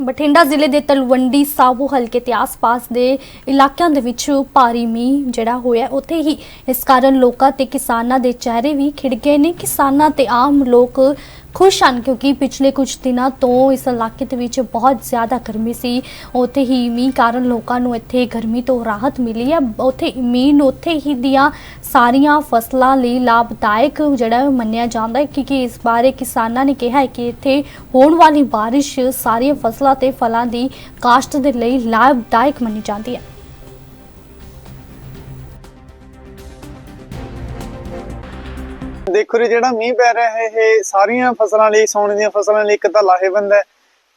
ਬਠਿੰਡਾ ਜ਼ਿਲ੍ਹੇ ਦੇ ਤਲਵੰਡੀ ਸਾਬੋ ਹਲਕੇ ਤੇ ਆਸ-ਪਾਸ ਦੇ ਇਲਾਕਿਆਂ ਦੇ ਵਿੱਚ ਭਾਰੀ ਮੀਂਹ ਜਿਹੜਾ ਹੋਇਆ ਉੱਥੇ ਹੀ ਇਸ ਕਾਰਨ ਲੋਕਾਂ ਤੇ ਕਿਸਾਨਾਂ ਦੇ ਚਿਹਰੇ ਵੀ ਖਿੜ ਗਏ ਨੇ। ਕਿਸਾਨਾਂ ਤੇ ਆਮ ਲੋਕ ਖੁਸ਼ ਹਨ ਕਿਉਂਕਿ ਪਿਛਲੇ ਕੁਝ ਦਿਨਾਂ ਤੋਂ ਇਸ ਇਲਾਕੇ ਦੇ ਵਿੱਚ ਬਹੁਤ ਜ਼ਿਆਦਾ ਗਰਮੀ ਸੀ। ਉੱਥੇ ਹੀ ਮੀਂਹ ਕਾਰਨ ਲੋਕਾਂ ਨੂੰ ਇੱਥੇ ਗਰਮੀ ਤੋਂ ਰਾਹਤ ਮਿਲੀ ਹੈ। ਉੱਥੇ ਮੀਂਹ ਉੱਥੇ ਹੀ ਦੀਆਂ ਸਾਰੀਆਂ ਫਸਲਾਂ ਲਈ ਲਾਭਦਾਇਕ ਜਿਹੜਾ ਮੰਨਿਆ ਜਾਂਦਾ ਹੈ, ਕਿਉਂਕਿ ਇਸ ਬਾਰੇ ਕਿਸਾਨਾਂ ਨੇ ਕਿਹਾ ਹੈ ਕਿ ਇੱਥੇ ਹੋਣ ਵਾਲੀ ਬਾਰਿਸ਼ ਸਾਰੀਆਂ ਫਸਲਾਂ ਤੇ ਫਲਾਂ ਦੀ ਕਾਸ਼ਤ ਦੇ ਲਈ ਲਾਭਦਾਇਕ ਮੰਨੀ ਜਾਂਦੀ ਹੈ। ਦੇਖੋ ਜੀ, ਜਿਹੜਾ ਮੀਂਹ ਪੈ ਰਿਹਾ ਹੈ, ਇਹ ਸਾਰੀਆਂ ਫਸਲਾਂ ਲਈ ਸੌਣ ਦੀਆਂ ਫਸਲਾਂ ਲਈ ਇੱਕ ਤਾਂ ਲਾਹੇਵੰਦ ਹੈ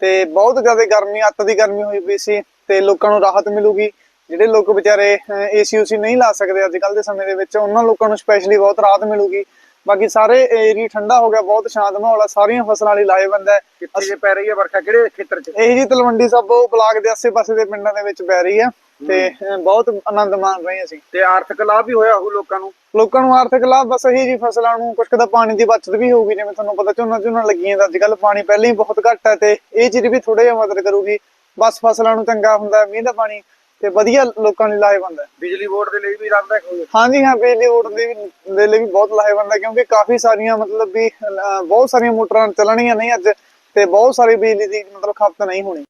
ਤੇ ਬਹੁਤ ਜ਼ਿਆਦਾ ਗਰਮੀ, ਅੱਤ ਦੀ ਗਰਮੀ ਹੋਈ ਪਈ ਸੀ ਤੇ ਲੋਕਾਂ ਨੂੰ ਰਾਹਤ ਮਿਲੂਗੀ। ਜਿਹੜੇ ਲੋਕ ਵਿਚਾਰੇ ਏਸੀ ਉਸੀ ਨਹੀਂ ਲਾ ਸਕਦੇ ਅੱਜ ਕੱਲ ਦੇ ਸਮੇਂ ਦੇ ਵਿੱਚ, ਉਹਨਾਂ ਲੋਕਾਂ ਨੂੰ ਸਪੈਸ਼ਲੀ ਬਹੁਤ ਰਾਹਤ ਮਿਲੂਗੀ। ਬਾਕੀ ਸਾਰੇ ਏਰੀਆ ਠੰਡਾ ਹੋ ਗਿਆ ਬਹੁਤ ਸ਼ਾਂਤ ਮਾਹੌਲ ਹੈ ਸਾਰੀਆਂ ਫਸਲਾਂ ਲਈ ਲਾਹੇਵੰਦ ਹੈ। ਕਿੱਥੇ ਜੇ ਪੈ ਰਹੀ ਹੈ ਵਰਖਾ ਕਿਹੜੇ ਖੇਤਰ 'ਚ? ਇਹ ਜੀ ਤਲਵੰਡੀ ਸਾਬੋ ਬਲਾਕ ਦੇ ਆਸੇ-ਪਾਸੇ ਦੇ ਪਿੰਡਾਂ ਦੇ ਵਿੱਚ ਪੈ ਰਹੀ ਆ ਤੇ ਬਹੁਤ ਆਨੰਦ ਮਾਣ ਰਹੇ ਅਸੀਂ। ਤੇ ਆਰਥਿਕ ਲਾਭ ਵੀ ਹੋਇਆ ਉਹ ਲੋਕਾਂ ਨੂੰ? ਲੋਕਾਂ ਨੂੰ ਆਰਥਿਕ ਲਾਭ ਬਸ ਇਹੀ ਜੀ ਫਸਲਾਂ ਨੂੰ ਕੁਝ ਕਦਾ ਪਾਣੀ ਦੀ ਬਚਤ ਵੀ ਹੋਊਗੀ ਜਿਵੇਂ ਤੁਹਾਨੂੰ ਪਤਾ ਝੋਨਾ ਝੋਨਾ ਲੱਗੀਆਂ ਅੱਜ ਕੱਲ ਪਾਣੀ ਪਹਿਲਾਂ ਹੀ ਬਹੁਤ ਘੱਟ ਹੈ ਤੇ ਇਹ ਚੀਜ਼ ਵੀ ਥੋੜਾ ਜਿਹਾ ਮਦਦ ਕਰੂਗੀ। ਬਸ ਫਸਲਾਂ ਨੂੰ ਚੰਗਾ ਹੁੰਦਾ ਹੈ, ਮੀਂਹ ਦਾ ਪਾਣੀ ਤੇ ਵਧੀਆ ਲੋਕਾਂ ਲਈ ਲਾਹੇਵੰਦ ਹੈ। ਬਿਜਲੀ ਬੋਰਡ ਦੇ ਲਈ ਵੀ ਲਾਭਦਾਇਕ ਹੋਊਗਾ ਹਾਂਜੀ ਹਾਂ ਬਿਜਲੀ ਬੋਰਡ ਦੇ ਵੀ ਦੇ ਲਈ ਵੀ ਬਹੁਤ ਲਾਹੇਵੰਦ ਹੈ ਕਿਉਂਕਿ ਕਾਫੀ ਸਾਰੀਆਂ ਮਤਲਬ ਵੀ ਬਹੁਤ ਸਾਰੀਆਂ ਮੋਟਰਾਂ ਚੱਲਣੀਆਂ ਨਹੀਂ ਅੱਜ ਤੇ ਬਹੁਤ ਸਾਰੀ ਬਿਜਲੀ ਦੀ ਮਤਲਬ ਖਪਤ ਨਹੀਂ ਹੋਣੀ।